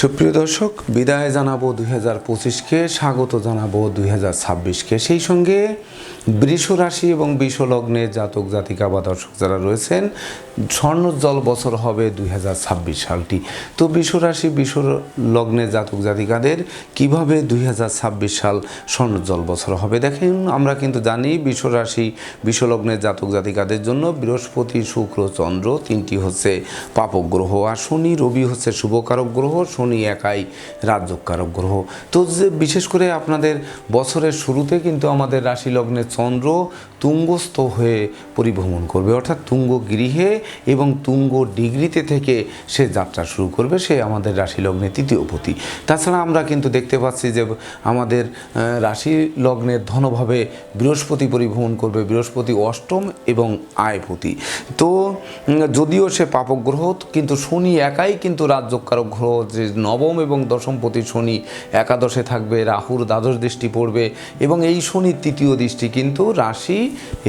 সুপ্রিয় দর্শক বিদায় জানাব দুই হাজার পঁচিশকে স্বাগত জানাব দুই হাজার ছাব্বিশকে। সেই সঙ্গে বৃষ রাশি এবং বৃষ জাতক, জাতিকা বা দর্শক যারা রয়েছেন, স্বর্ণোজ্জ্বল বছর হবে দুই হাজার ছাব্বিশ সালটি। তো বৃষ রাশি বৃষ জাতক, জাতিকাদের কীভাবে দুই হাজার ছাব্বিশ সাল স্বর্ণোজ্জ্বল বছর হবে দেখেন, আমরা কিন্তু জানি বৃষ রাশি বৃষ জাতক, জাতিকাদের জন্য বৃহস্পতি, শুক্র, চন্দ্র তিনটি হচ্ছে পাপক গ্রহ আর শনি, রবি হচ্ছে শুভকারক গ্রহ, শনি একাই রাজ্যকারক গ্রহ। তো যে বিশেষ করে আপনাদের বছরের শুরুতে কিন্তু আমাদের রাশি লগ্নে চন্দ্র তুঙ্গস্থ হয়ে পরিভ্রমণ করবে। অর্থাৎ তুঙ্গ গৃহে এবং তুঙ্গ ডিগ্রিতে থেকে সে যাত্রা শুরু করবে। সে আমাদের রাশি লগ্নে তৃতীয় পতি। তাছাড়া আমরা কিন্তু দেখতে পাচ্ছি যে আমাদের রাশি লগ্নের ধনভাবে বৃহস্পতি পরিভ্রমণ করবে। বৃহস্পতি অষ্টম এবং আয়পতি তো যদিও সে পাপক গ্রহ কিন্তু শনি একাই কিন্তু রাজ্যকারক গ্রহ। যে নবম এবং দশমপতি শনি একাদশে থাকবে, রাহুর দ্বাদশ দৃষ্টি পড়বে এবং এই শনির তৃতীয় দৃষ্টি কিন্তু রাশি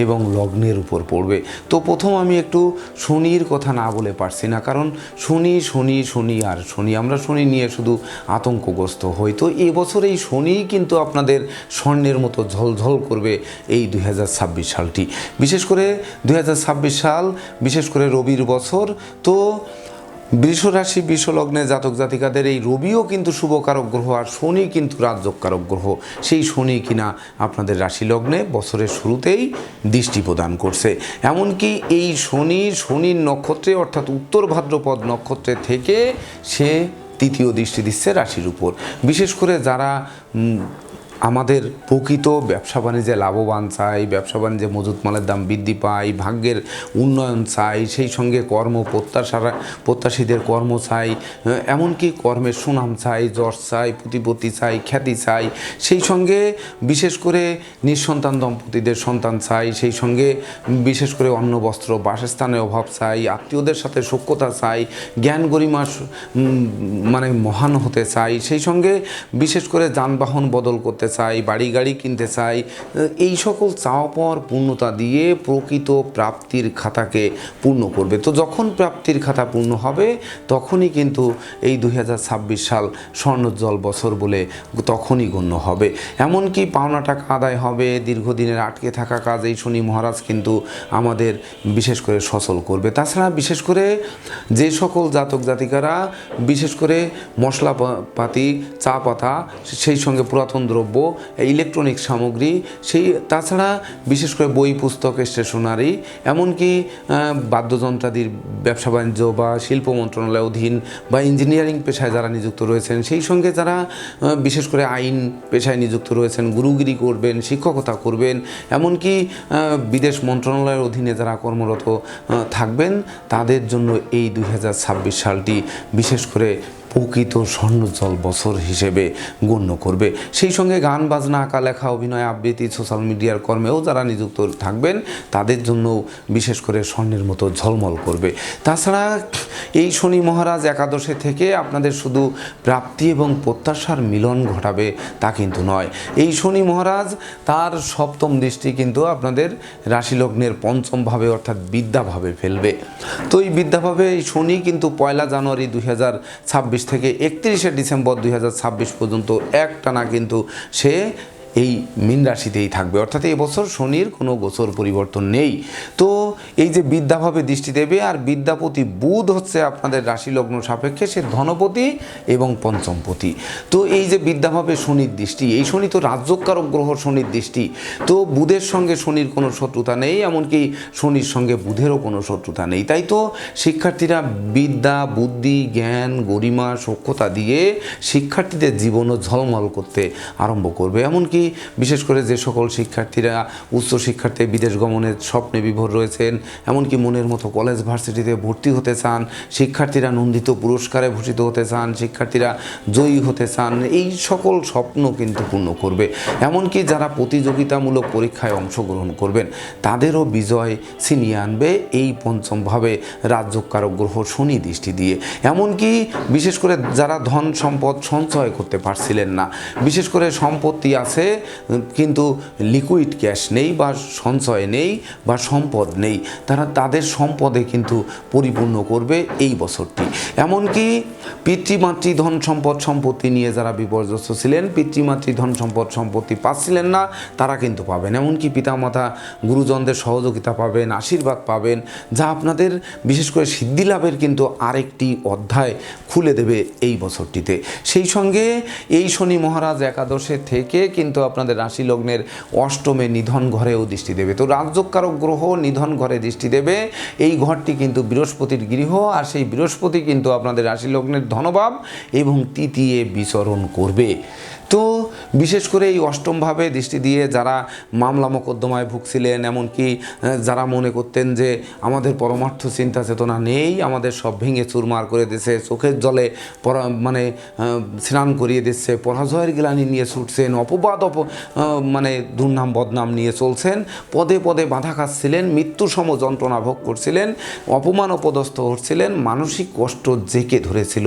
এবং লগ্নের উপর পড়বে। তো প্রথম আমি একটু শনির কথা না বলে পারছি না, কারণ শনি শনি শনি আর শনি, আমরা শনি নিয়ে শুধু আতঙ্কগ্রস্ত হই। তো এবছর এই শনি কিন্তু আপনাদের স্বর্ণের মতো ঝলঝল করবে এই দুই হাজার ছাব্বিশ সালটি। বিশেষ করে দুই হাজার ছাব্বিশ সাল, বিশেষ করে রবির বছর, তো বৃষ রাশি বৃষ লগ্নে জাতক জাতিকাদের এই রবিও কিন্তু শুভকারক গ্রহ আর শনি কিন্তু রাজ্যকারক গ্রহ। সেই শনি কিনা আপনাদের রাশি লগ্নে বছরের শুরুতেই দৃষ্টি প্রদান করছে। এমনকি এই শনি, শনির নক্ষত্রে অর্থাৎ উত্তর ভাদ্রপদ নক্ষত্রে থেকে সে তৃতীয় দৃষ্টি দিচ্ছে রাশির উপর। বিশেষ করে যারা আমাদের প্রকৃত ব্যবসা বাণিজ্যে লাভবান চাই, ব্যবসা বাণিজ্যে মজুত মালের দাম বৃদ্ধি পায় ভাগ্যের উন্নয়ন চাই, সেই সঙ্গে কর্ম প্রত্যাশারা প্রত্যাশীদের কর্ম চাই এমনকি কর্মের সুনাম চাই, যশ চাই, প্রতিপত্তি চাই, খ্যাতি চাই, সেই সঙ্গে বিশেষ করে নিঃসন্তান দম্পতিদের সন্তান চাই, সেই সঙ্গে বিশেষ করে অন্ন, বস্ত্র বাসস্থানের অভাব চাই, আত্মীয়দের সাথে সখ্যতা চাই, জ্ঞান গরিমা মানে মহান হতে চাই, সেই সঙ্গে বিশেষ করে যানবাহন বদল করতে চাই, বাড়ি গাড়ি কিনতে চাই, এই সকল চাওয়া পাওয়ার পূর্ণতা দিয়ে প্রকৃত প্রাপ্তির খাতাকে পূর্ণ করবে। তো যখন প্রাপ্তির খাতা পূর্ণ হবে, তখনই কিন্তু এই দু হাজার ছাব্বিশ সাল স্বর্ণোজ্জ্বল বছর বলে তখনই গণ্য হবে। এমনকি পাওনা টাকা আদায় হবে, দীর্ঘদিনের আটকে থাকা কাজ এই শনি মহারাজ কিন্তু আমাদের বিশেষ করে সচল করবে। তাছাড়া বিশেষ করে যে সকল জাতক জাতিকারা, বিশেষ করে মশলাপাতি, চা পাতা সেই সঙ্গে পুরাতন দ্রব্য ইলেকট্রনিক সামগ্রী। সেই, তাছাড়া বিশেষ করে বই, পুস্তক স্টেশনারি এমনকি বাদ্যযন্ত্রাদির ব্যবসা বাণিজ্য বা শিল্প মন্ত্রণালয় অধীন বা ইঞ্জিনিয়ারিং পেশায় যারা নিযুক্ত রয়েছেন, সেই সঙ্গে যারা বিশেষ করে আইন পেশায় নিযুক্ত রয়েছেন, গুরুগিরি করবেন, শিক্ষকতা করবেন, এমনকি বিদেশ মন্ত্রণালয়ের অধীনে যারা কর্মরত থাকবেন, তাদের জন্য এই দুই হাজার ছাব্বিশ সালটি বিশেষ করে প্রকৃত স্বর্ণজল বছর হিসেবে গণ্য করবে। সেই সঙ্গে গান, বাজনা আঁকা লেখা অভিনয় আবৃত্তি সোশ্যাল মিডিয়ার কর্মেও যারা নিযুক্ত থাকবেন, তাদের জন্য বিশেষ করে স্বর্ণের মতো ঝলমল করবে। তাছাড়া এই শনি মহারাজ একাদশে থেকে আপনাদের শুধু প্রাপ্তি এবং প্রত্যাশার মিলন ঘটাবে তা কিন্তু নয়। এই শনি মহারাজ তার সপ্তম দৃষ্টি কিন্তু আপনাদের রাশিলগ্নের পঞ্চম ভাবে অর্থাৎ বিদ্যাভাবে ফেলবে। তো এই বিদ্যাভাবে এই শনি কিন্তু পয়লা জানুয়ারি দুই ছাব্বিশ থেকে একত্রিশে ডিসেম্বর দুই হাজার ছাব্বিশ পর্যন্ত একটানা কিন্তু সে এই মীন রাশিতেই থাকবে। অর্থাৎ এবছর শনির কোনো গোচর পরিবর্তন নেই। তো এই যে বিদ্যাভাবে দৃষ্টি দেবে আর বিদ্যাপতি বুধ হচ্ছে আপনাদের রাশি লগ্ন সাপেক্ষে, সে ধনপতি এবং পঞ্চমপতি। তো এই যে বিদ্যাভাবে শনির দৃষ্টি, এই শনি তো রাজ্যকারক গ্রহ শনির দৃষ্টি। তো বুধের সঙ্গে শনির কোনো শত্রুতা নেই, এমনকি শনির সঙ্গে বুধেরও কোনো শত্রুতা নেই। তাই তো শিক্ষার্থীরা বিদ্যা, বুদ্ধি, জ্ঞান, গরিমা, সক্ষতা দিয়ে শিক্ষার্থীদের জীবনও ঝলমল করতে আরম্ভ করবে। এমনকি বিশেষ করে যে সকল শিক্ষার্থীরা, উচ্চ শিক্ষার্থী, বিদেশ গমনের স্বপ্নে বিভোর রয়েছেন, এমনকি মনের মতো কলেজ ভার্সিটিতে ভর্তি হতে চান, শিক্ষার্থীরা নন্দিত পুরস্কারে ভূষিত হতে চান, শিক্ষার্থীরা জয়ী হতে চান, এই সকল স্বপ্ন কিন্তু পূর্ণ করবে। এমনকি যারা প্রতিযোগিতামূলক পরীক্ষায় অংশগ্রহণ করবেন, তাদেরও বিজয় ছিনিয়ে আনবে এই পঞ্চমভাবে রাজ্যকারক গ্রহ শনি দৃষ্টি দিয়ে। এমনকি বিশেষ করে যারা ধন সম্পদ সঞ্চয় করতে পারছিলেন না, বিশেষ করে সম্পত্তি আছে কিন্তু লিকুইড ক্যাশ নেই বা সঞ্চয় নেই বা সম্পদ নেই। তারা তাদের সম্পদে কিন্তু পরিপূর্ণ করবে এই বছরটি। এমনকি পিতৃমাতৃ ধন সম্পদ সম্পত্তি নিয়ে যারা বিপর্যস্ত ছিলেন পিতৃমাতৃ ধন সম্পদ সম্পত্তি পাচ্ছিলেন না, তারা কিন্তু পাবেন। এমনকি পিতামাতা, গুরুজনদের সহযোগিতা পাবেন, আশীর্বাদ পাবেন, যা আপনাদের বিশেষ করে সিদ্ধি লাভের কিন্তু আরেকটি অধ্যায় খুলে দেবে এই বছরটিতে। সেই সঙ্গে এই শনি মহারাজ একাদশে থেকে কিন্তু আপনাদের রাশি লগ্নের অষ্টমে নিধন ঘরেও দৃষ্টি দেবে। তো রাজযোগকারক গ্রহ নিধন ঘরে দৃষ্টি দেবে। এই ঘরটি কিন্তু বৃহস্পতির গৃহ আর সেই বৃহস্পতি কিন্তু আপনাদের রাশি লগ্নের ধনভাব এবং তৃতীয় বিচরণ করবে। তো বিশেষ করে এই অষ্টমভাবে দৃষ্টি দিয়ে যারা মামলা মোকদ্দমায় ভুগছিলেন, এমনকি যারা মনে করতেন যে আমাদের পরমার্থ চিন্তা চেতনা নেই, আমাদের সব ভেঙে চুরমার করে দিচ্ছে চোখের জলে পরা মানে স্নান করিয়ে দিচ্ছে, পরাজয়ের গ্লানি নিয়ে ছুটছেন, অপবাদ অপ মানে দুর্নাম বদনাম নিয়ে চলছেন, পদে পদে বাধা খাচ্ছিলেন, মৃত্যু সম যন্ত্রণা ভোগ করছিলেন, অপমান অপদস্থ হচ্ছিলেন, মানসিক কষ্ট জেকে ধরেছিল।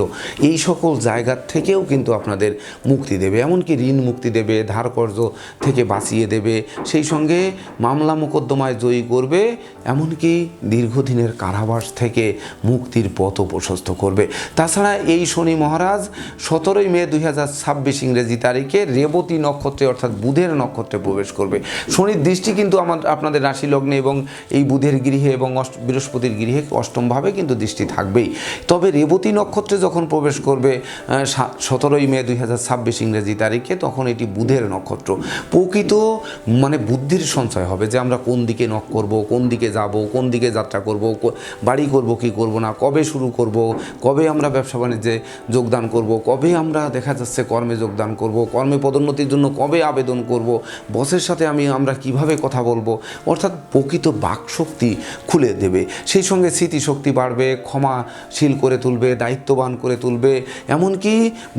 এই সকল জায়গার থেকেও কিন্তু আপনাদের মুক্তি দেবে। এমনকি ঋণ মুক্তি দেবে, ধার কর্য থেকে বাঁচিয়ে দেবে, সেই সঙ্গে মামলা মোকদ্দমায় জয়ী করবে, এমনকি দীর্ঘদিনের কারাবাস থেকে মুক্তির পথ প্রশস্ত করবে। তাছাড়া এই শনি মহারাজ সতেরোই মে দুই হাজার ছাব্বিশ ইংরেজি তারিখে রেবতী নক্ষত্রে, অর্থাৎ বুধের নক্ষত্রে প্রবেশ করবে। শনির দৃষ্টি কিন্তু আমার, আপনাদের রাশি লগ্নে এবং এই বুধের গৃহে এবং বৃহস্পতির গৃহে অষ্টমভাবে কিন্তু দৃষ্টি থাকবেই। তবে রেবতী নক্ষত্রে যখন প্রবেশ করবে সতেরোই মে দুই হাজার ছাব্বিশ ইংরেজি তারিখে তখন এটি বুধের নক্ষত্র। প্রকৃত মানে বুদ্ধির সঞ্চয় হবে যে আমরা কোন দিকে নখ করব, কোন দিকে যাব, কোন দিকে যাত্রা করব বাড়ি করব, কি করব না, কবে শুরু করব, কবে আমরা ব্যবসা বাণিজ্যে যোগদান করব, কবে আমরা দেখা যাচ্ছে কর্মে যোগদান করব, কর্মে পদোন্নতির জন্য কবে আবেদন করব, বসের সাথে আমি আমরা কীভাবে কথা বলব, অর্থাৎ প্রকৃত বাকশক্তি খুলে দেবে। সেই সঙ্গে স্মৃতিশক্তি বাড়বে, ক্ষমাশীল করে তুলবে, দায়িত্ববান করে তুলবে, এমনকি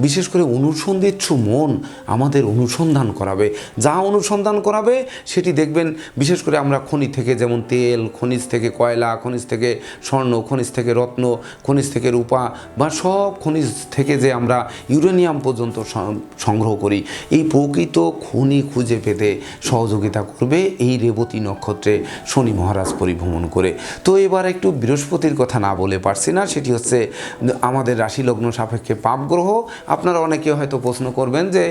বিশেষ করে অনুসন্ধিচ্ছু মন আমাদের অনুসন্ধান করাবে, যা অনুসন্ধান করাবে সেটি দেখবেন, বিশেষ করে আমরা খনি থেকে যেমন তেল, খনিজ থেকে কয়লা, খনিজ থেকে স্বর্ণ, খনিজ থেকে রত্ন, খনিজ থেকে রূপা বা সব খনিজ থেকে যে আমরা ইউরেনিয়াম পর্যন্ত সংগ্রহ করি, এই প্রকৃত খনি খুঁজে পেতে সহযোগিতা করবে এই রেবতী নক্ষত্রে শনি মহারাজ পরিভ্রমণ করে। তো এবার একটু বৃহস্পতির কথা না বলে পারছি না, সেটি হচ্ছে আমাদের রাশি লগ্ন সাপেক্ষে পাপ গ্রহ আপনারা অনেকে হয়তো প্রশ্ন করবেন যে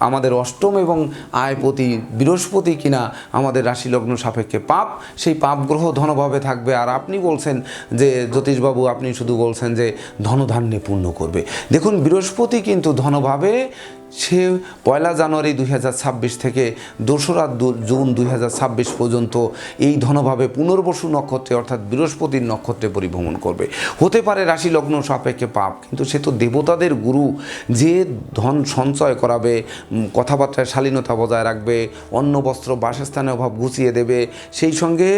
আমাদের অষ্টম এবং আয়পতি বৃহস্পতি কিনা আমাদের রাশি লগ্ন সাপেক্ষে পাপ, সেই পাপ গ্রহ ধনভাবে থাকবে। আর আপনি বলছেন যে, জ্যোতিষবাবু আপনি শুধু বলছেন যে ধনধান্যে পূর্ণ করবে। দেখুন, বৃহস্পতি কিন্তু ধনভাবে সে পয়লা জানুয়ারি দুই হাজার ছাব্বিশ থেকে দোসরা জুন দুই হাজার ছাব্বিশ পর্যন্ত এই ধনভাবে পুনর্বসু নক্ষত্রে, অর্থাৎ বৃহস্পতির নক্ষত্রে পরিভ্রমণ করবে। হতে পারে রাশি লগ্ন সাপেক্ষে পাপ, কিন্তু সে তো দেবতাদের গুরু যে ধন সঞ্চয় করাবে কথাবার্তায় শালীনতা বজায় রাখবে, অন্ন, বস্ত্র, বাসস্থানের অভাব ঘুচিয়ে দেবে, সেই সঙ্গে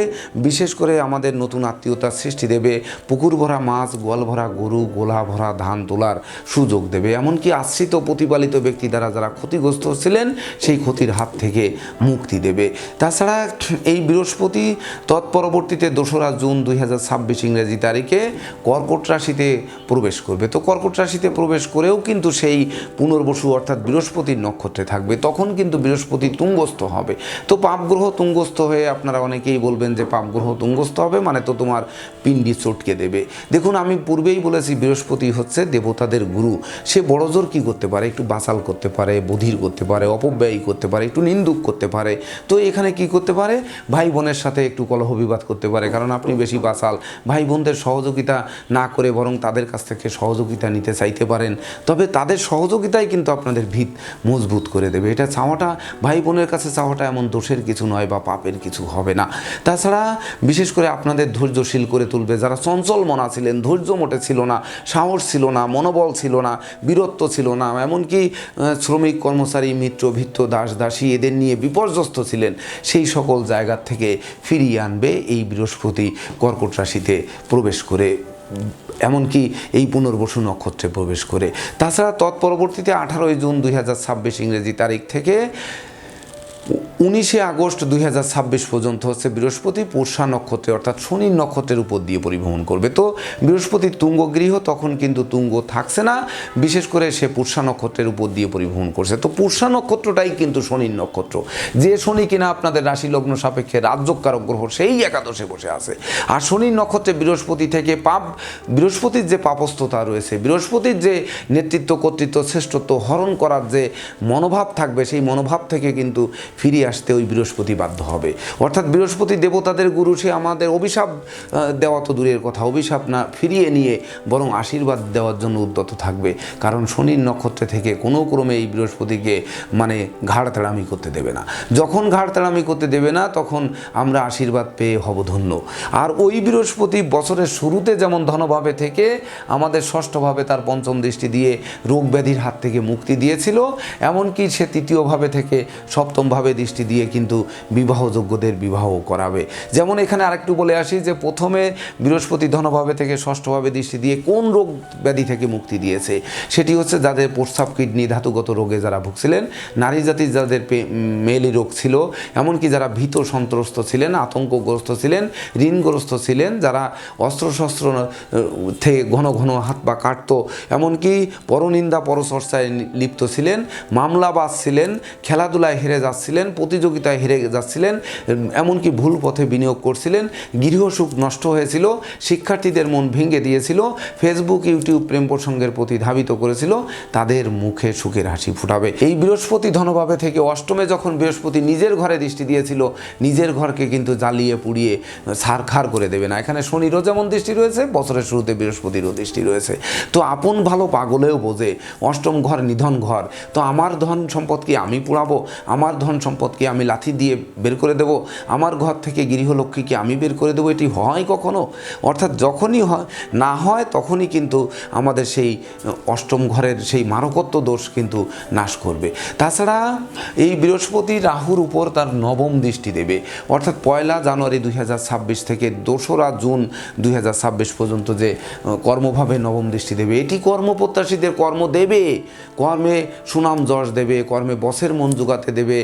বিশেষ করে আমাদের নতুন আত্মীয়তার সৃষ্টি দেবে, পুকুর ভরা মাছ, গোয়াল ভরা গরু, গোলা ভরা ধান তোলার সুযোগ দেবে, এমনকি আশ্রিত প্রতিপালিত ব্যক্তি দ্বারা যারা ক্ষতিগ্রস্ত ছিলেন, সেই ক্ষতির হাত থেকে মুক্তি দেবে। তাছাড়া এই বৃহস্পতি তৎপরবর্তীতে দোসরা জুন দুই হাজার ছাব্বিশ ইংরেজি তারিখে কর্কট রাশিতে প্রবেশ করবে। তো কর্কট রাশিতে প্রবেশ করেও কিন্তু সেই পুনর্বসু অর্থাৎ বৃহস্পতির নক্ষত্রে থাকবে। তখন কিন্তু বৃহস্পতি তুঙ্গস্থ হবে। তো পাপগ্রহ তুঙ্গস্থ হয়ে আপনারা অনেকেই বলবেন যে পাপগ্রহ তুঙ্গস্থ হবে মানে তো তোমার পিণ্ডি চটকে দেবে। দেখুন, আমি পূর্বেই বলেছি বৃহস্পতি হচ্ছে দেবতাদের গুরু। সে বড়জোর কী করতে পারে? একটু বাসাল করতে পারে, বধির করতে পারে, অপব্যয়ী করতে পারে, একটু নিন্দুক করতে পারে। তো এখানে কি করতে পারে? ভাই বোনের সাথে একটু কলহ বিবাদ করতে পারে, কারণ আপনি বেশি বাসাল। ভাই বোনদের সহযোগিতা না করে বরং তাদের কাছ থেকে সহযোগিতা নিতে চাইতে পারেন। তবে তাদের সহযোগিতাই কিন্তু আপনাদের ভিত মজবুত করে দেবে। এটা চাওয়াটা, ভাই বোনের কাছে চাওয়াটা এমন দোষের কিছু নয় বা পাপের কিছু হবে না। তাছাড়া বিশেষ করে আপনাদের ধৈর্যশীল করে তুলবে। যারা চঞ্চল মনা ছিলেন, ধৈর্য মোটে ছিল না, সাহস ছিল না, মনোবল ছিল না, বীরত্ব ছিল না, এমনকি শ্রমিক, কর্মচারী, মিত্র, ভিত্ত, দাস, দাসী এদের নিয়ে বিপর্যস্ত ছিলেন। সেই সকল জায়গা থেকে ফিরিয়ে আনবে এই বৃহস্পতি কর্কট রাশিতে প্রবেশ করে। এমনকি এই পুনর্বসু নক্ষত্রে প্রবেশ করে। তাছাড়া তৎপরবর্তীতে আঠারোই জুন দুই হাজার ছাব্বিশ ইংরেজি তারিখ থেকে উনিশে আগস্ট দুই হাজার ছাব্বিশ পর্যন্ত হচ্ছে বৃহস্পতি পুষা নক্ষত্রে, অর্থাৎ শনির নক্ষত্রের উপর দিয়ে পরিভ্রমণ করবে। তো বৃহস্পতি তুঙ্গ গৃহ তখন কিন্তু তুঙ্গ থাকছে না, বিশেষ করে সে পুষা নক্ষত্রের উপর দিয়ে পরিভ্রমণ করছে। তো পুষা নক্ষত্রটাই কিন্তু শনির নক্ষত্র। যে শনি কিনা আপনাদের রাশি লগ্ন সাপেক্ষে রাজ্যকারক গ্রহ, সেই একাদশে বসে আছে। আর শনির নক্ষত্রে বৃহস্পতি থেকে পাপ, বৃহস্পতির যে পাপস্থতা রয়েছে, বৃহস্পতির যে নেতৃত্ব কর্তৃত্ব, শ্রেষ্ঠত্ব হরণ করার যে মনোভাব থাকবে, সেই মনোভাব থেকে কিন্তু ফিরিয়ে আসতে ওই বৃহস্পতি বাধ্য হবে। অর্থাৎ বৃহস্পতি দেবতাদের গুরু, সে আমাদের অভিশাপ দেওয়া তো দূরের কথা, অভিশাপ না ফিরিয়ে নিয়ে বরং আশীর্বাদ দেওয়ার জন্য উদ্যত থাকবে। কারণ শনির নক্ষত্রে থেকে কোনো ক্রমে এই বৃহস্পতিকে মানে ঘাড় তাড়ামি করতে দেবে না। যখন ঘাড় তাড়ামি করতে দেবে না, তখন আমরা আশীর্বাদ পেয়ে হব ধন্য আর ওই বৃহস্পতি বছরের শুরুতে যেমন ধনভাবে থেকে আমাদের ষষ্ঠভাবে তার পঞ্চম দৃষ্টি দিয়ে রোগ ব্যাধির হাত থেকে মুক্তি দিয়েছিল, এমনকি সে তৃতীয়ভাবে থেকে সপ্তমভাবে দৃষ্টি দিয়ে কিন্তু বিবাহযোগ্যদের বিবাহ করাবে। যেমন এখানে আরেকটু বলে আসি যে প্রথমে বৃহস্পতি ধনভাবে থেকে ষষ্ঠভাবে দৃষ্টি দিয়ে কোন রোগ ব্যাধি থেকে মুক্তি দিয়েছে, সেটি হচ্ছে যাদের প্রস্রাব কিডনি, ধাতুগত রোগে যারা ভুগছিলেন নারী জাতির যাদের মেলি রোগ ছিল, এমনকি যারা ভীত সন্ত্রস্ত ছিলেন, আতঙ্কগ্রস্ত ছিলেন, ঋণগ্রস্ত ছিলেন, যারা অস্ত্রশস্ত্র থেকে ঘন ঘন হাত পা কাটত, এমনকি পরনিন্দা পরচর্চায় লিপ্ত ছিলেন, মামলাবাজ ছিলেন, খেলাধুলায় হেরে যাচ্ছিলেন প্রতিযোগিতায় হেরে যাচ্ছিলেন এমনকি ভুল পথে বিনিয়োগ করছিলেন। গৃহসুখ নষ্ট হয়েছিল, শিক্ষার্থীদের মন ভেঙে দিয়েছিল ফেসবুক ইউটিউব প্রেম প্রসঙ্গের প্রতি ধাবিত করেছিল, তাদের মুখে সুখের হাসি ফুটাবে। এই বৃহস্পতি ধনভাবে থেকে অষ্টমে যখন বৃহস্পতি নিজের ঘরে দৃষ্টি দিয়েছিল, নিজের ঘরকে কিন্তু জ্বালিয়ে পুড়িয়ে সারখার করে দেবে না। এখানে শনিরও যেমন দৃষ্টি রয়েছে, বছরের শুরুতে বৃহস্পতিরও দৃষ্টি রয়েছে। তো আপন ভালো পাগলেও বোঝে, অষ্টম ঘর নিধন ঘর। তো আমার ধন সম্পদ কি আমি পুড়াবো? আমার ধন সম্পদ কি আমি লাথি দিয়ে বের করে দেব। আমার ঘর থেকে গৃহলক্ষ্মীকে আমি বের করে দেবো। এটি হয় কখনো? অর্থাৎ যখনই হয়, না হয় তখনই কিন্তু আমাদের সেই অষ্টম ঘরের সেই মারকত্ব দোষ কিন্তু নাশ করবে। তাছাড়া এই বৃহস্পতি রাহুর উপর তার নবম দৃষ্টি দেবে। অর্থাৎ পয়লা জানুয়ারি দুই হাজার ছাব্বিশ থেকে দোসরা জুন দুই হাজার ছাব্বিশ পর্যন্ত যে কর্মভাবে নবম দৃষ্টি দেবে, এটি কর্মপ্রত্যাশীদের কর্ম দেবে। কর্মে সুনাম যশ দেবে, কর্মে বসের মন জোগাতে দেবে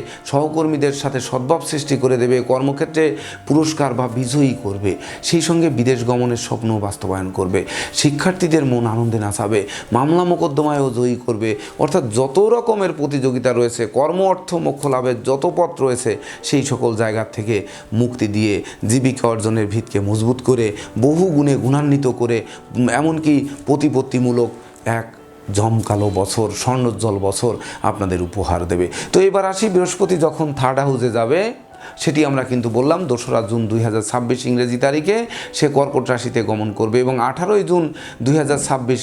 সহকর্মীদের সাথে সদ্ভাব সৃষ্টি করে দেবে, কর্মক্ষেত্রে পুরস্কার বা বিজয়ী করবে। সেই সঙ্গে বিদেশ গমনের স্বপ্ন বাস্তবায়ন করবে। শিক্ষার্থীদের মন আনন্দে নাচাবে, মামলা মোকদ্দমায়ও জয়ী করবে। অর্থাৎ যত রকমের প্রতিযোগিতা রয়েছে, কর্ম অর্থ মোক্ষ লাভের যত পথ রয়েছে, সেই সকল জায়গা থেকে মুক্তি দিয়ে জীবিকা অর্জনের ভিতকে মজবুত করে, বহু গুণে গুণান্বিত করে এমনকি প্রতিপত্তিমূলক এক জমকালো বছর, স্বর্ণোজ্জ্বল বছর আপনাদের উপহার দেবে। তো এবার আসি বৃহস্পতি যখন থার্ড হাউসে যাবে সেটি আমরা কিন্তু বললাম, দোসরা জুন দুই হাজার ছাব্বিশ ইংরেজি তারিখে সে কর্কট রাশিতে গমন করবে এবং আঠারোই জুন দুই হাজার ছাব্বিশ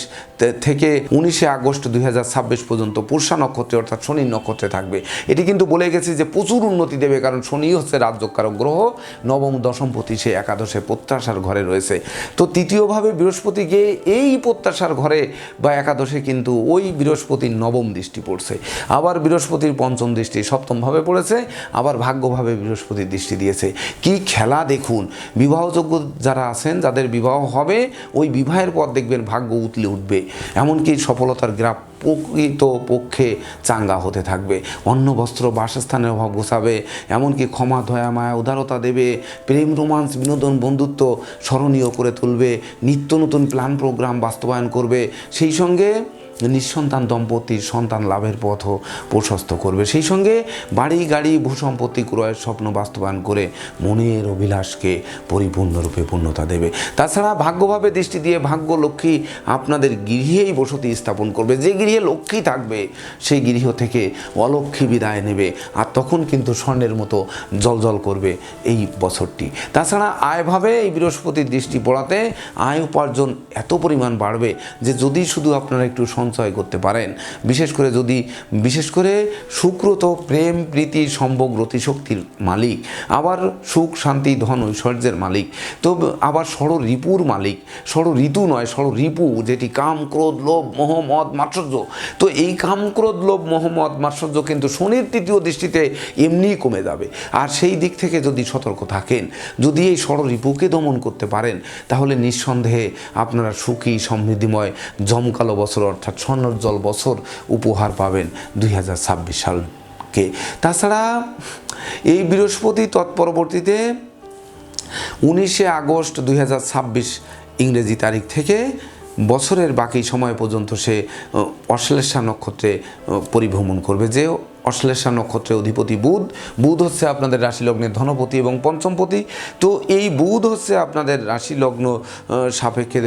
থেকে উনিশে আগস্ট দুই হাজার ছাব্বিশ পর্যন্ত পুষা নক্ষত্রে অর্থাৎ শনির নক্ষত্রে থাকবে। এটি কিন্তু বলে গেছে যে প্রচুর উন্নতি দেবে কারণ শনি হচ্ছে রাজ্যকারক গ্রহ, নবম, দশম দশমপতি সে একাদশে প্রত্যাশার ঘরে রয়েছে। তো তৃতীয়ভাবে বৃহস্পতি গিয়ে এই প্রত্যাশার ঘরে বা একাদশে কিন্তু ওই বৃহস্পতির নবম দৃষ্টি পড়ছে। আবার বৃহস্পতির পঞ্চম দৃষ্টি সপ্তমভাবে পড়েছে, আবার ভাগ্যভাবে বৃহস্পতির দৃষ্টি দিয়েছে। কি খেলা দেখুন? বিবাহযোগ্য যারা আছেন, যাদের বিবাহ হবে, ওই বিবাহের পর দেখবেন ভাগ্য উতলে উঠবে। এমনকি সফলতার গ্রাফ প্রকৃত পক্ষে চাঙ্গা হতে থাকবে। অন্ন, বস্ত্র, বাসস্থানের অভাব ঘোষাবে এমনকি ক্ষমা, দয়া, মায়া, উদারতা দেবে, প্রেম, রোমান্স, বিনোদন, বন্ধুত্ব স্মরণীয় করে তুলবে, নিত্য নতুন প্ল্যান, প্রোগ্রাম বাস্তবায়ন করবে। সেই সঙ্গে নিঃসন্তান দম্পতির সন্তান লাভের পথও প্রশস্ত করবে। সেই সঙ্গে বাড়ি, গাড়ি, ভূসম্পত্তি ক্রয়ের স্বপ্ন বাস্তবায়ন করে মনের অভিলাষকে পরিপূর্ণরূপে পূর্ণতা দেবে। তাছাড়া ভাগ্যভাবে দৃষ্টি দিয়ে ভাগ্য লক্ষ্মী আপনাদের গৃহেই বসতি স্থাপন করবে। যে গৃহে লক্ষ্মী থাকবে, সেই গৃহ থেকে অলক্ষ্মী বিদায় নেবে আর তখন কিন্তু স্বর্ণের মতো জলজল করবে এই বছরটি। তাছাড়া আয়ভাবে এই বৃহস্পতির দৃষ্টি পড়াতে আয় উপার্জন এত পরিমাণ বাড়বে যে যদি শুধু আপনারা একটু সঞ্চয় করতে পারেন। বিশেষ করে যদি, বিশেষ করে শুক্র তো প্রেম, প্রীতি, সম্ভোগ রতিশক্তির মালিক। আবার সুখ, শান্তি, ধন, ঐশ্বর্যের মালিক। তো আবার ষড় রিপুর মালিক। ষড় ঋতু নয়, ষড় রিপু, যেটি কাম, ক্রোধ, লোভ, মোহ মাৎসর্য। তো এই কাম, ক্রোধ, লোভ, মোহ মাৎসর্য কিন্তু শনির তৃতীয় দৃষ্টিতে এমনিই কমে যাবে। আর সেই দিক থেকে যদি সতর্ক থাকেন, যদি এই ষড় রিপুকে দমন করতে পারেন, তাহলে নিঃসন্দেহে আপনারা সুখী, সমৃদ্ধিময়, জমকালো বছর অর্থাৎ স্বর্ণোজ্জ্বল বছর উপহার পাবেন দুই সাল সালকে। তাছাড়া এই বৃহস্পতি তৎপরবর্তীতে উনিশে আগস্ট দুই হাজার ছাব্বিশ ইংরেজি তারিখ থেকে বছরের বাকি সময় পর্যন্ত সে অশ্লেষা নক্ষত্রে পরিভ্রমণ করবে। যে অশ্লেষা নক্ষত্রের অধিপতি বুধ। বুধ হচ্ছে আপনাদের রাশি লগ্নের ধনপতি এবং পঞ্চমপতি। তো এই বুধ হচ্ছে আপনাদের রাশি লগ্ন সাপেক্ষে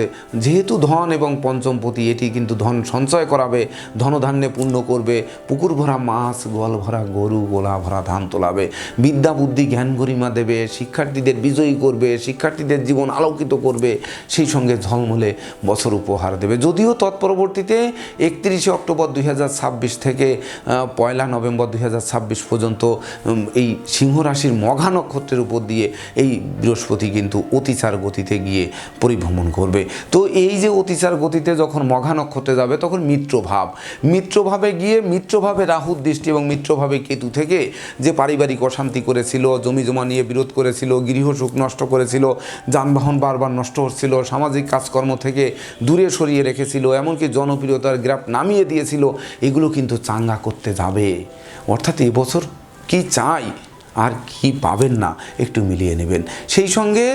যেহেতু ধন এবং পঞ্চমপতি, এটি কিন্তু ধন সঞ্চয় করাবে, ধনধান্যে পূর্ণ করবে, পুকুর ভরা মাছ, গোয়াল ভরা গরু, গোলা ভরা ধান তোলাবে, বিদ্যা, বুদ্ধি, জ্ঞান, গরিমা দেবে, শিক্ষার্থীদের বিজয়ী করবে, শিক্ষার্থীদের জীবন আলোকিত করবে, সেই সঙ্গে ঝলমলে বছর উপহার দেবে। যদিও তৎপরবর্তীতে একত্রিশে অক্টোবর দুই হাজার ছাব্বিশ থেকে পয়লা নভেম্বর দুই পর্যন্ত এই সিংহ রাশির মঘা নক্ষত্রের উপর দিয়ে এই বৃহস্পতি কিন্তু অতিচার গতিতে গিয়ে পরিভ্রমণ করবে। তো এই যে অতিচার গতিতে যখন মঘা নক্ষত্রে যাবে, তখন মিত্রভাব মিত্রভাবে গিয়ে মিত্রভাবে রাহুর দৃষ্টি এবং মিত্রভাবে কেতু থেকে যে পারিবারিক অশান্তি করেছিল, জমি জমা নিয়ে বিরোধ করেছিল গৃহসুখ নষ্ট করেছিল, যানবাহন বারবার নষ্ট হচ্ছিল, সামাজিক কাজকর্ম থেকে দূরে সরিয়ে রেখেছিল, এমনকি জনপ্রিয়তার গ্রাফ নামিয়ে দিয়েছিল, এগুলো কিন্তু চাঙ্গা করতে যাবে। অর্থাৎ এবছর কি চাই আর কি পাবেন না একটু মিলিয়ে নেবেন। সেই সঙ্গে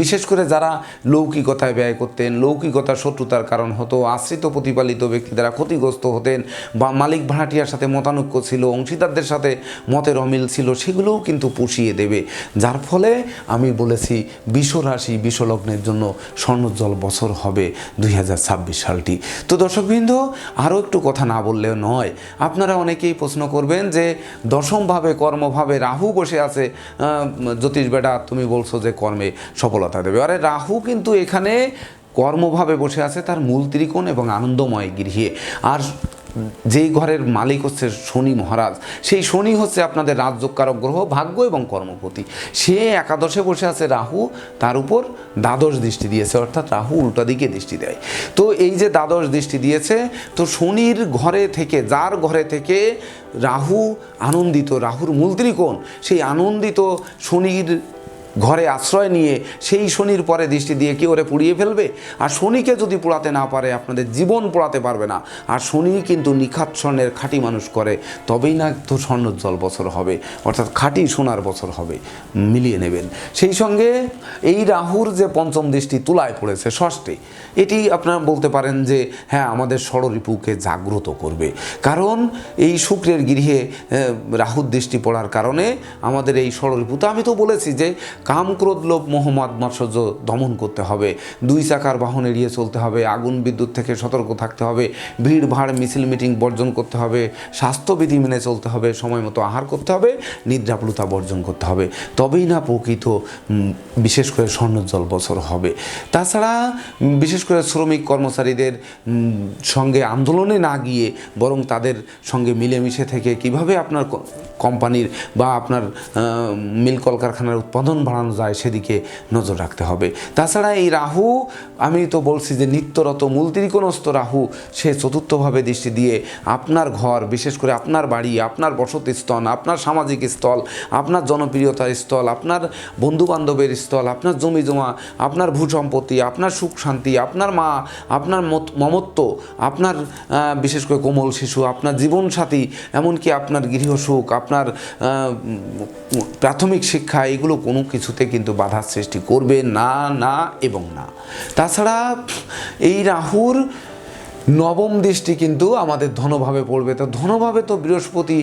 বিশেষ করে যারা লৌকিকতায় ব্যয় করতেন, লৌকিকতার শত্রুতার কারণ হতো, আশ্রিত প্রতিপালিত ব্যক্তি দ্বারা ক্ষতিগ্রস্ত হতেন, বা মালিক ভাড়াটিয়ার সাথে মতানৈক্য ছিল, অংশীদারদের সাথে মতের অমিল ছিল, সেগুলোও কিন্তু পুষিয়ে দেবে। যার ফলে আমি বলেছি, বিশ্বরাশি বিশ্বলগ্নের জন্য স্বর্ণোজ্জ্বল বছর হবে দুই হাজার ছাব্বিশ সালটি। তো দর্শকবৃন্দ, আরও একটু কথা না বললেও নয়, আপনারা অনেকেই প্রশ্ন করবেন যে, দশমভাবে কর্মভাবে রাহু বসে আছে জ্যোতিষ বেটা, তুমি বলছো যে কর্মে সফলতা দেবে। আরে রাহু কিন্তু এখানে কর্মভাবে বসে আছে, তার মূল ত্রিকোণ এবং আনন্দময় গৃহে। আর যেই ঘরের মালিক হচ্ছে শনি মহারাজ, সেই শনি হচ্ছে আপনাদের রাজযোগকারক গ্রহ, ভাগ্য এবং কর্মপতি। সে একাদশে বসে আছে রাহু, তার উপর দ্বাদশ দৃষ্টি দিয়েছে, অর্থাৎ রাহু উল্টা দিকে দৃষ্টি দেয়। তো এই যে দ্বাদশ দৃষ্টি দিয়েছে, তো শনির ঘরে থেকে, যার ঘরে থেকে রাহু আনন্দিত, রাহুর মূল ত্রিকোণ, সেই আনন্দিত শনির ঘরে আশ্রয় নিয়ে সেই শনির পরে দৃষ্টি দিয়ে কি ওরে পুড়িয়ে ফেলবে? আর শনিকে যদি পোড়াতে না পারে, আপনাদের জীবন পোড়াতে পারবে না। আর শনি কিন্তু নিখাত স্বর্ণের খাঁটি মানুষ করে, তবেই না তো স্বর্ণোজ্জ্বল বছর হবে। অর্থাৎ খাঁটি সোনার বছর হবে। মিলিয়ে নেবেন। সেই সঙ্গে এই রাহুর যে পঞ্চম দৃষ্টি তুলায় পড়েছে, ষষ্ঠে, এটি আপনারা বলতে পারেন যে হ্যাঁ আমাদের ষড়রিপুকে জাগ্রত করবে। কারণ এই শুক্রের গৃহে রাহুর দৃষ্টি পড়ার কারণে আমাদের এই ষড়রিপু তো আমি তো বলেছি যে কাম ক্রোধ লোভ মোহাম্মদ মাৎসর্য দমন করতে হবে। দুই চাকার বাহন এড়িয়ে চলতে হবে। আগুন বিদ্যুৎ থেকে সতর্ক থাকতে হবে। ভিড়, ভাড়, মিছিল, মিটিং বর্জন করতে হবে। স্বাস্থ্যবিধি মেনে চলতে হবে। সময় মতো আহার করতে হবে। নিদ্রাপ্লুতা বর্জন করতে হবে। তবেই না প্রকৃত বিশেষ করে স্বর্ণোজ্জ্বল বছর হবে। তাছাড়া বিশেষ করে শ্রমিক কর্মচারীদের সঙ্গে আন্দোলনে না গিয়ে বরং তাদের সঙ্গে মিলেমিশে থেকে কীভাবে আপনার কোম্পানির বা আপনার মিল কলকারখানার উৎপাদন বাড়ানো যায় সেদিকে নজর রাখতে হবে। তাছাড়া এই রাহু, আমি তো বলছি যে নিত্যরত মূল ত্রিকোণস্থ রাহু, সে চতুর্থভাবে দৃষ্টি দিয়ে আপনার ঘর, বিশেষ করে আপনার বাড়ি, আপনার বসতি স্থল আপনার সামাজিক স্থল, আপনার জনপ্রিয়তার স্থল, আপনার বন্ধু বান্ধবের স্থল, আপনার জমি জমা, আপনার ভূসম্পত্তি আপনার সুখ শান্তি, আপনার মা, আপনার মত- মমত্ব, আপনার বিশেষ করে কোমল শিশু, আপনার জীবনসাথী, এমনকি আপনার গৃহসুখ আপনার প্রাথমিক শিক্ষা, এগুলো কোনো কিছুতে কিন্তু বাধার সৃষ্টি করবে না না এবং না। তাছাড়া এই রাহুর নবম দৃষ্টি কিন্তু আমাদের ধনভাবে পড়বে। তো ধনভাবে তো বৃহস্পতি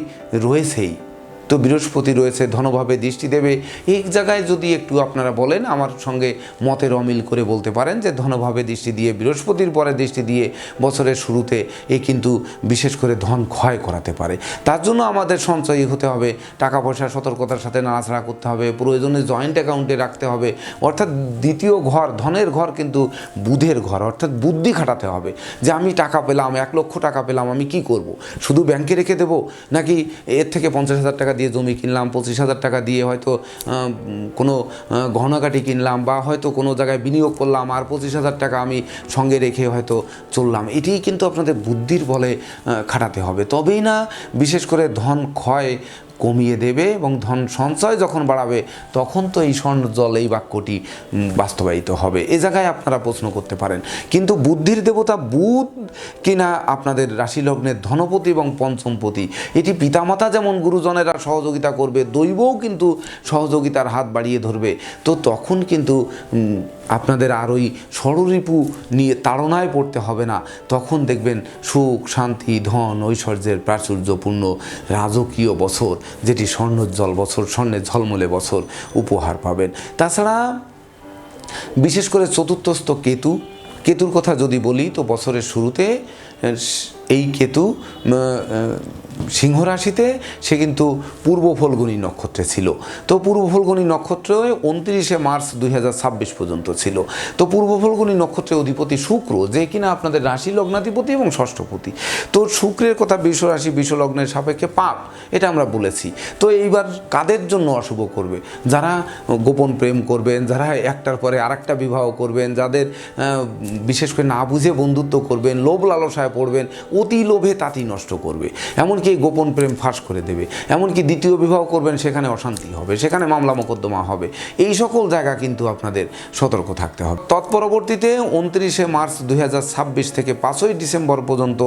রয়েছেই। তো বৃহস্পতি রয়েছে, ধনভাবে দৃষ্টি দেবে। এই জায়গায় যদি একটু আপনারা বলেন, আমার সঙ্গে মতের অমিল করে বলতে পারেন যে, ধনভাবে দৃষ্টি দিয়ে, বৃহস্পতির পরে দৃষ্টি দিয়ে বছরের শুরুতে এ কিন্তু বিশেষ করে ধন ক্ষয় করাতে পারে। তার জন্য আমাদের সঞ্চয়ী হতে হবে, টাকা পয়সা, সতর্কতার সাথে নাড়াচাড়া করতে হবে, প্রয়োজনে জয়েন্ট অ্যাকাউন্টে রাখতে হবে। অর্থাৎ দ্বিতীয় ঘর, ধনের ঘর কিন্তু বুধের ঘর, অর্থাৎ বুদ্ধি খাটাতে হবে যে, আমি টাকা পেলাম, এক লক্ষ টাকা পেলাম, আমি কি করব? শুধু ব্যাংকে রেখে দেব? নাকি এর থেকে পঞ্চাশ হাজার টাকা দিয়ে জমি কিনলাম, পঁচিশ হাজার টাকা দিয়ে হয়তো কোনো গহনাকাটি কিনলাম বা হয়তো কোনো জায়গায় বিনিয়োগ করলাম আর পঁচিশ হাজার টাকা আমি সঙ্গে রেখে হয়তো চললাম। এটি কিন্তু আপনাদের বুদ্ধির বলে খাটাতে হবে। তবেই না, বিশেষ করে ধন ক্ষয় কমিয়ে দেবে এবং ধন সঞ্চয় যখন বাড়াবে, তখন তো এই স্বর্ণ জল এই বাক্যটি বাস্তবায়িত হবে। এ জায়গায় আপনারা প্রশ্ন করতে পারেন, কিন্তু বুদ্ধির দেবতা বুধ কিনা আপনাদের রাশি লগ্নের ধনপতি এবং পঞ্চমপতি? এটি পিতামাতা যেমন গুরুজনেরা সহযোগিতা করবে, দৈবও কিন্তু সহযোগিতার হাত বাড়িয়ে ধরবে। তো তখন কিন্তু আপনাদের আর ওই ষড়রিপু নিয়ে তাড়নায় পড়তে হবে না। তখন দেখবেন সুখ, শান্তি, ধন, ঐশ্বর্যের প্রাচুর্যপূর্ণ রাজকীয় বছর, যেটি স্বর্ণোজ্জ্বল বছর, স্বর্ণের ঝলমলে বছর উপহার পাবেন। তাছাড়া বিশেষ করে চতুর্থস্থ কেতু, কেতুর কথা যদি বলি, তো বছরের শুরুতে এই কেতু সিংহ রাশিতে সে কিন্তু পূর্ব ফলগুনি নক্ষত্রে ছিল। তো পূর্ব ফলগুনি নক্ষত্র উনত্রিশে মার্চ দুই হাজার ছাব্বিশ পর্যন্ত ছিল। তো পূর্ব ফলগুনি নক্ষত্রের অধিপতি শুক্র, যে কিনা আপনাদের রাশি লগ্নাধিপতি এবং ষষ্ঠপতি তো শুক্রের কথা বিশ্ব রাশি বিশ্ব লগ্নের সাপেক্ষে পাপ, এটা আমরা বলেছি। তো এইবার কাদের জন্য অশুভ করবে? যারা গোপন প্রেম করবেন, যারা একটার পরে আরেকটা বিবাহ করবেন, যাদের বিশেষ করে না বুঝে বন্ধুত্ব করবেন, লোভ লালসায় পড়বেন, অতি লোভে তাঁতি নষ্ট করবে। এমনকি এই গোপন প্রেম ফাঁস করে দেবে। এমনকি দ্বিতীয় বিবাহ করবেন, সেখানে অশান্তি হবে, সেখানে মামলা মোকদ্দমা হবে। এই সকল জায়গা কিন্তু আপনাদের সতর্ক থাকতে হবে। তৎপরবর্তীতে উনত্রিশে মার্চ দুই হাজার ছাব্বিশ থেকে পাঁচই ডিসেম্বর পর্যন্ত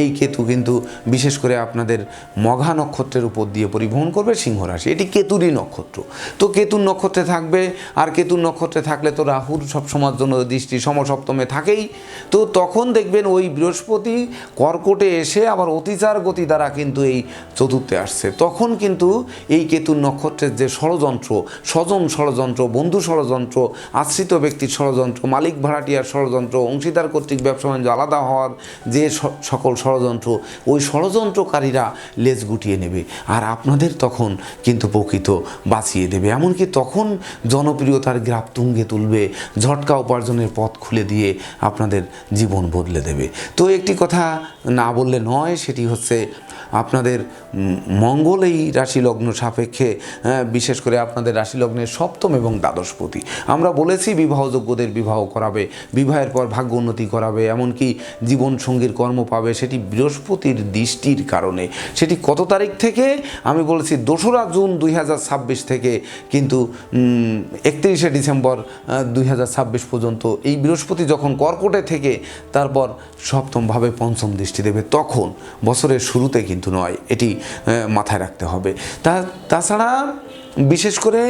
এই কেতু কিন্তু বিশেষ করে আপনাদের মঘা নক্ষত্রের উপর দিয়ে পরিবহন করবে সিংহ রাশি। এটি কেতুরই নক্ষত্র। তো কেতুর নক্ষত্রে থাকবে, আর কেতুর নক্ষত্রে থাকলে তো রাহুর সব সময়ের জন্য দৃষ্টি সমসপ্তমে থাকেই। তো তখন দেখবেন ওই বৃহস্পতি কর্কটে এসে আবার অতিচার গতি দ্বারা কিন্তু এই চতুর্থে আসছে। তখন কিন্তু এই কেতুর নক্ষত্রের যে ষড়যন্ত্র, স্বজন ষড়যন্ত্র, বন্ধু ষড়যন্ত্র, আশ্রিত ব্যক্তির ষড়যন্ত্র, মালিক ভাড়াটিয়ার ষড়যন্ত্র, অংশীদার কর্তৃক ব্যবসা বাণিজ্য আলাদা হওয়ার যে সকল ষড়যন্ত্র, ওই ষড়যন্ত্রকারীরা লেজ গুটিয়ে নেবে আর আপনাদের তখন কিন্তু প্রকৃত বাঁচিয়ে দেবে। এমনকি তখন জনপ্রিয়তার গ্রাফ তুঙ্গে তুলবে, ঝটকা উপার্জনের পথ খুলে দিয়ে আপনাদের জীবন বদলে দেবে। তো একটি কথা না বললে নয়, সেটি হচ্ছে আপনাদের মঙ্গল এই রাশি লগ্ন সাপেক্ষে হ্যাঁ, বিশেষ করে আপনাদের রাশিলগ্নের সপ্তম এবং দ্বাদশপতি আমরা বলেছি বিবাহযোগ্যদের বিবাহ করাবে বিবাহের পর ভাগ্য উন্নতি করাবে এমনকি জীবন সঙ্গীর কর্ম পাবে সেটি বৃহস্পতির দৃষ্টির কারণে। সেটি কত তারিখ থেকে? আমি বলেছি দোসরা জুন দুই হাজার ছাব্বিশ থেকে কিন্তু একত্রিশে ডিসেম্বর দুই হাজার ছাব্বিশ পর্যন্ত। এই বৃহস্পতি যখন কর্কটে থেকে তারপর সপ্তমভাবে পঞ্চম দৃষ্টি দেবে। তখন বছরের শুরুতে কিন্তু নয়, এটি মাথায় রাখতে হবে। তা, তাছাড়া বিশেষ করে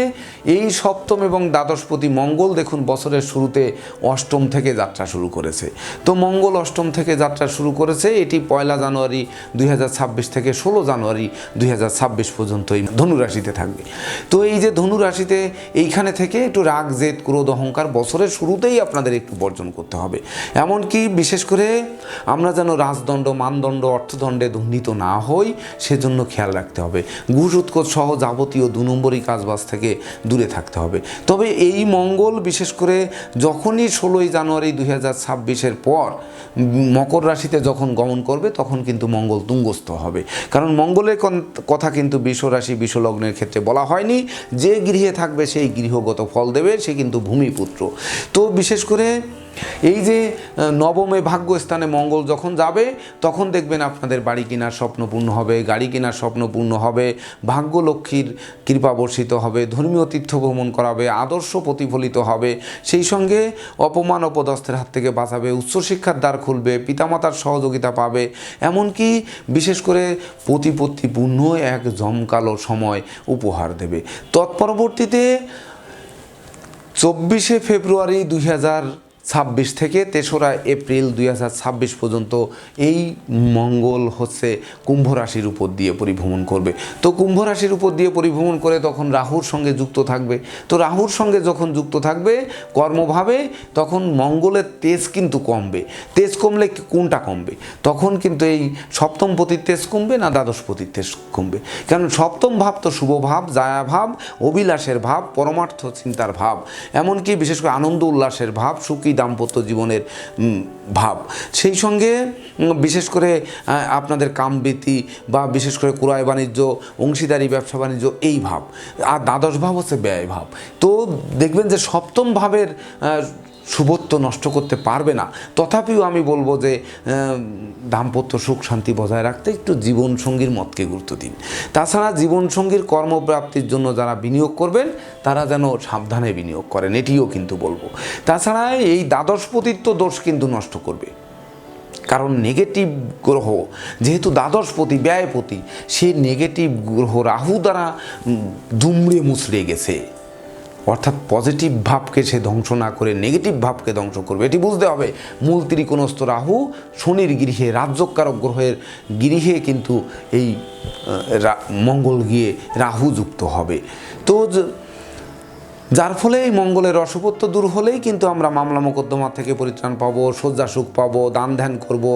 এই সপ্তম এবং দ্বাদশপতি মঙ্গল দেখুন, বছরের শুরুতে অষ্টম থেকে যাত্রা শুরু করেছে। তো মঙ্গল অষ্টম থেকে যাত্রা শুরু করেছে, এটি পয়লা জানুয়ারি দুই হাজার ছাব্বিশ থেকে ষোলো জানুয়ারি দুই হাজার ছাব্বিশ পর্যন্ত এই ধনুরাশিতে থাকবে। তো এই যে ধনুরাশিতে এইখানে থেকে একটু রাগ, জেদ, ক্রোধ, অহংকার বছরের শুরুতেই আপনাদের একটু বর্জন করতে হবে। এমনকি বিশেষ করে আমরা যেন রাজদণ্ড, মানদণ্ড, অর্থদণ্ডে দণ্ডিত না হই, সেজন্য খেয়াল রাখতে হবে। ঘুষ, উৎকোচ সহ যাবতীয় দু নম্বরই কাজবাজ থেকে দূরে থাকতে হবে। তবে এই মঙ্গল, বিশেষ করে যখনই ষোলোই জানুয়ারি দুই হাজার ছাব্বিশের পর, মকর রাশিতে যখন গমন করবে, তখন কিন্তু মঙ্গল তুঙ্গস্থ হবে। কারণ মঙ্গলের কথা কিন্তু বিশ্ব রাশি বিশ্ব লগ্নের ক্ষেত্রে বলা হয়নি। যে গৃহে থাকবে, সেই গৃহগত ফল দেবে, সে কিন্তু ভূমিপুত্র। তো বিশেষ করে এই যে নবমে ভাগ্যস্থানে মঙ্গল যখন যাবে, তখন দেখবেন আপনাদের বাড়ি কেনার স্বপ্ন পূর্ণ হবে, গাড়ি কেনার স্বপ্ন পূর্ণ হবে, ভাগ্যলক্ষ্মীর কৃপা বর্ষিত হবে, ধর্মীয় তীর্থ ভ্রমণ করাবে, আদর্শ প্রতিফলিত হবে। সেই সঙ্গে অপমান অপদস্থের হাত থেকে বাঁচাবে, উচ্চশিক্ষার দ্বার খুলবে, পিতামাতার সহযোগিতা পাবে। এমনকি বিশেষ করে প্রতিপত্তিপূর্ণ এক জমকালো সময় উপহার দেবে। তৎপরবর্তীতে চব্বিশে ফেব্রুয়ারি দুই হাজার ছাব্বিশ থেকে তেসরা এপ্রিল দুই হাজার ছাব্বিশ পর্যন্ত এই মঙ্গল হচ্ছে কুম্ভ রাশির উপর দিয়ে পরিভ্রমণ করবে। তো কুম্ভ রাশির উপর দিয়ে পরিভ্রমণ করে তখন রাহুর সঙ্গে যুক্ত থাকবে। তো রাহুর সঙ্গে যখন যুক্ত থাকবে, কর্মভাবে তখন মঙ্গলের তেজ কিন্তু কমবে। তেজ কমলে কোনটা কমবে? তখন কিন্তু এই সপ্তম পতির তেজ কমবে না দ্বাদশ পতির তেজ কমবে। কারণ সপ্তম ভাব তো শুভ ভাব, জায়া ভাব, অভিলাষের ভাব, পরমার্থ চিন্তার ভাব। এমনকি বিশেষ করে আনন্দ উল্লাসের ভাব, সুখী দাম্পত্য জীবনের ভাব। সেই সঙ্গে বিশেষ করে আপনাদের কামবৃত্তি বা বিশেষ করে ক্রয় বাণিজ্য, অংশীদারি, ব্যবসা বাণিজ্য, এই ভাব। আর দ্বাদশ ভাব হচ্ছে ব্যয় ভাব। তো দেখবেন যে সপ্তম ভাবের শুভত্ব নষ্ট করতে পারবে না। তথাপিও আমি বলব যে দাম্পত্য সুখ শান্তি বজায় রাখতে একটু জীবনসঙ্গীর মতকে গুরুত্ব দিন। তাছাড়া জীবনসঙ্গীর কর্মপ্রাপ্তির জন্য যারা বিনিয়োগ করবেন, তারা যেন সাবধানে বিনিয়োগ করেন, এটিও কিন্তু বলব। তাছাড়া এই দ্বাদশপতিত্ব দোষ কিন্তু নষ্ট করবে। কারণ নেগেটিভ গ্রহ, যেহেতু দ্বাদশপতি ব্যয়পতি সেই নেগেটিভ গ্রহ রাহু দ্বারা দুমড়ে মুচড়ে গেছে। অর্থাৎ পজিটিভ ভাবকে সে ধ্বংস না করে নেগেটিভ ভাবকে ধ্বংস করবে। এটি বুঝতে হবে, মূল ত্রিকোণস্থ রাহু শনির গৃহে, রাজ্যকারক গ্রহের গৃহে কিন্তু এই মঙ্গল গিয়ে রাহু যুক্ত হবে। তো যার ফলে এই মঙ্গলের অশুভত্ব দূর হলেই কিন্তু আমরা মামলা মোকদ্দমা থেকে পরিত্রাণ পাবো, শয্যা সুখ পাবো, দান ধ্যান করব,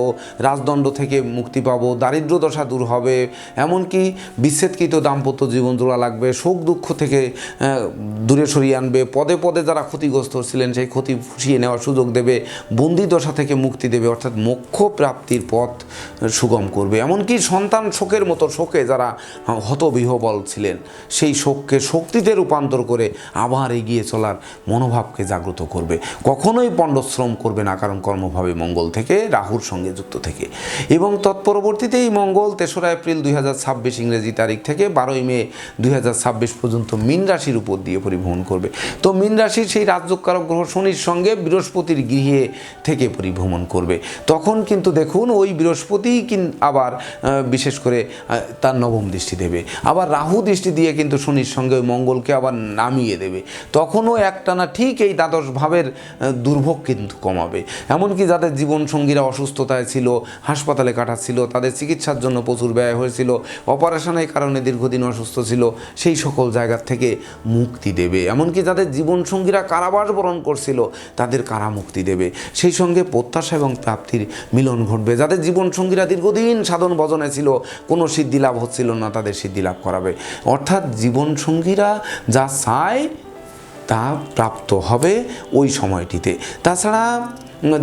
রাজদণ্ড থেকে মুক্তি পাবো, দারিদ্র দশা দূর হবে। এমনকি বিচ্ছেদকৃত দাম্পত্য জীবন জোড়া লাগবে, শোক দুঃখ থেকে দূরে সরিয়ে আনবে। পদে পদে যারা ক্ষতিগ্রস্ত ছিলেন, সেই ক্ষতি ফুসিয়ে নেওয়ার সুযোগ দেবে, বন্দি দশা থেকে মুক্তি দেবে, অর্থাৎ মোক্ষ প্রাপ্তির পথ সুগম করবে। এমনকি সন্তান শোকের মতো শোকে যারা হতবিহবল ছিলেন, সেই শোককে শক্তিতে রূপান্তর করে আবার এগিয়ে চলার মনোভাবকে জাগ্রত করবে। কখনোই পণ্ডশ্রম করবে না, কারণ কর্মভাবে মঙ্গল থেকে, রাহুর সঙ্গে যুক্ত থেকে। এবং তৎপরবর্তীতে এই মঙ্গল তেসরা এপ্রিল দুই হাজার ছাব্বিশ ইংরেজি তারিখ থেকে বারোই মে দুই হাজার ছাব্বিশ পর্যন্ত মীন রাশির উপর দিয়ে পরিভ্রমণ করবে। তো মীন রাশির সেই রাজ্যকারক গ্রহ শনির সঙ্গে বৃহস্পতির গৃহে থেকে পরিভ্রমণ করবে। তখন কিন্তু দেখুন, ওই বৃহস্পতি কিন, আবার বিশেষ করে তার নবম দৃষ্টি দেবে। আবার রাহু দৃষ্টি দিয়ে কিন্তু শনির সঙ্গে ওই মঙ্গলকে আবার নামিয়ে দেবে। তখনও একটানা ঠিক এই দ্বাদশ ভাবের দুর্ভোগ কিন্তু কমাবে। এমনকি যাদের জীবনসঙ্গীরা অসুস্থতায় ছিল, হাসপাতালে কাটাচ্ছিল, তাদের চিকিৎসার জন্য প্রচুর ব্যয় হয়েছিল, অপারেশনের কারণে দীর্ঘদিন অসুস্থ ছিল, সেই সকল জায়গার থেকে মুক্তি দেবে। এমনকি যাদের জীবনসঙ্গীরা কারাবাস বরণ করছিল, তাদের কারা মুক্তি দেবে? সেই সঙ্গে প্রত্যাশা এবং প্রাপ্তির মিলন ঘটবে। যাদের জীবনসঙ্গীরা দীর্ঘদিন সাধন ভজনে ছিল, কোনো সিদ্ধি লাভ হচ্ছিল না, তাদের সিদ্ধি লাভ করাবে। অর্থাৎ জীবনসঙ্গীরা যা চায় তা প্রাপ্ত হবে ওই সময়টিতে। তাছাড়া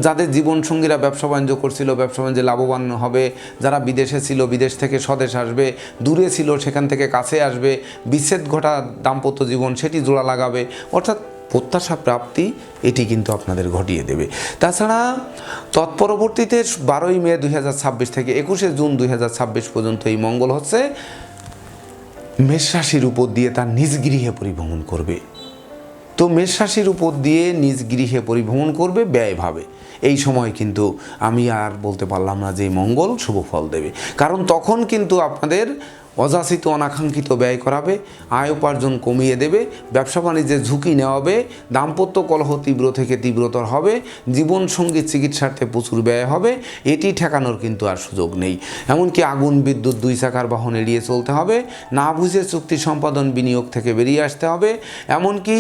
যাদের জীবনসঙ্গীরা ব্যবসা বাণিজ্য করছিল, ব্যবসা বাণিজ্যে লাভবান হবে, যারা বিদেশে ছিল, বিদেশ থেকে স্বদেশ আসবে, দূরে ছিল, সেখান থেকে কাছে আসবে, বিচ্ছেদ ঘটা দাম্পত্য জীবন, সেটি জোড়া লাগাবে, অর্থাৎ প্রত্যাশা প্রাপ্তি, এটি কিন্তু আপনাদের ঘটিয়ে দেবে। তাছাড়া, তৎপরবর্তীতে বারোই মে দুই হাজার ছাব্বিশ থেকে একুশে জুন দুই হাজার ছাব্বিশ পর্যন্ত এই মঙ্গল হচ্ছে মেষ রাশির উপর দিয়ে তার নিজ গৃহে পরিভ্রমণ করবে। তো মেষ রাশির উপর দিয়ে নিজ গৃহে পরিভ্রমণ করবে ব্যয়ভাবে এই সময় কিন্তু আমি আর বলতে পারলাম না যে মঙ্গল শুভ ফল দেবে। কারণ তখন কিন্তু আপনাদের অযাচিত অনাকাঙ্ক্ষিত ব্যয় করাবে, আয় উপার্জন কমিয়ে দেবে, ব্যবসা বাণিজ্যে ঝুঁকি নেওয়াবে, দাম্পত্য কলহ তীব্র থেকে তীব্রতর হবে, জীবনসঙ্গী চিকিৎসার্থে প্রচুর ব্যয় হবে, এটি ঠেকানোর কিন্তু আর সুযোগ নেই। এমনকি আগুন, বিদ্যুৎ, দুই চাকার বাহন এড়িয়ে চলতে হবে, না বুঝে চুক্তি সম্পাদন বিনিয়োগ থেকে বেরিয়ে আসতে হবে, এমনকি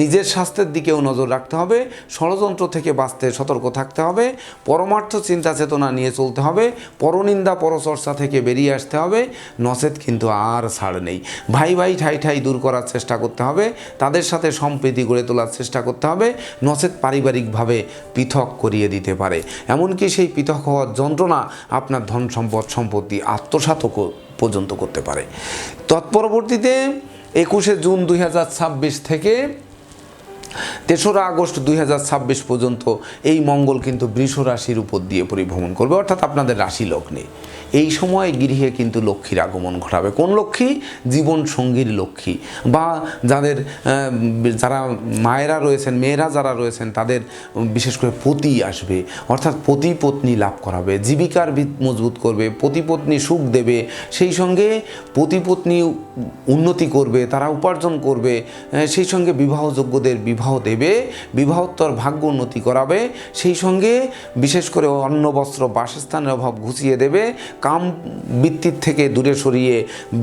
নিজের স্বাস্থ্যের দিকেও নজর রাখতে হবে, ষড়যন্ত্র থেকে বাঁচতে সতর্ক থাকতে হবে, পরমার্থ চিন্তা চেতনা নিয়ে চলতে হবে পরনিন্দা পরচর্চা থেকে বেরিয়ে আসতে হবে নচেত কিন্তু আর ছাড় নেই। ভাই ভাই ঠাই ঠাই দূর করার চেষ্টা করতে হবে, তাদের সাথে সম্প্রীতি গড়ে তোলার চেষ্টা করতে হবে নচেত পারিবারিকভাবে পৃথক করিয়ে দিতে পারে। এমনকি সেই পৃথক হওয়ার যন্ত্রণা আপনার ধন সম্পদ, সম্পত্তি আত্মসাতও পর্যন্ত করতে পারে। তৎপরবর্তীতে একুশে জুন দুই হাজার ছাব্বিশ থেকে তেসরা আগস্ট দুই হাজার ছাব্বিশ পর্যন্ত এই মঙ্গল কিন্তু বৃষ রাশির উপর দিয়ে পরিভ্রমণ করবে, অর্থাৎ আপনাদের রাশি লগ্নে। এই সময় গৃহে কিন্তু লক্ষ্মীর আগমন ঘটাবে। কোন লক্ষ্মী? জীবন সঙ্গীর লক্ষ্মী। বা যাদের যারা মায়েরা রয়েছেন, মেয়েরা যারা রয়েছেন, তাদের বিশেষ করে পতি আসবে। অর্থাৎ পতি পত্নী লাভ করাবে, জীবিকার মজবুত করবে, পতি পত্নী সুখ দেবে। সেই সঙ্গে পতি পত্নী উন্নতি করবে, তারা উপার্জন করবে সেই সঙ্গে বিবাহযোগ্যদের বিবাহ দেবে, বিবাহোত্তর ভাগ্য উন্নতি করাবে, সেই সঙ্গে বিশেষ করে অন্ন, বস্ত্র, বাসস্থানের অভাব ঘুচিয়ে দেবে কাম বৃত্তির থেকে দূরে সরিয়ে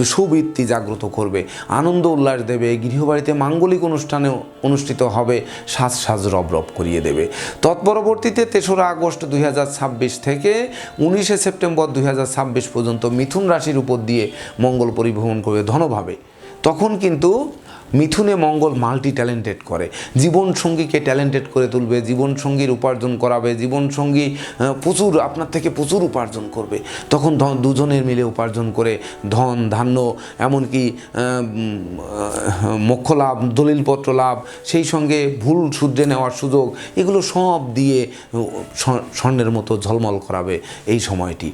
সুবৃত্তি জাগ্রত করবে। আনন্দ উল্লাস দেবে, গৃহবাড়িতে মাঙ্গলিক অনুষ্ঠানে অনুষ্ঠিত হবে, সাজ সাজ রব রব করিয়ে দেবে। তৎপরবর্তীতে তেসরা আগস্ট দুই হাজার ছাব্বিশ থেকে উনিশে সেপ্টেম্বর দুই হাজার ছাব্বিশ পর্যন্ত মিথুন রাশির উপর দিয়ে মঙ্গল পরিভ্রমণ করবে ধনভাবে। তখন কিন্তু মিথুনে মঙ্গল মাল্টি ট্যালেন্টেড করে। জীবনসঙ্গীকে ট্যালেন্টেড করে তুলবে, জীবনসঙ্গীর উপার্জন করাবে, জীবনসঙ্গী প্রচুর, আপনার থেকে প্রচুর উপার্জন করবে। তখন দুজনের মিলে উপার্জন করে ধন, ধান্য, এমনকি মোক্ষ লাভ দলিলপত্র লাভ, সেই সঙ্গে ভুল শুধরে নেওয়ার সুযোগ, এগুলো সব দিয়ে স্বর্ণের মতো ঝলমল করাবে এই সময়টি।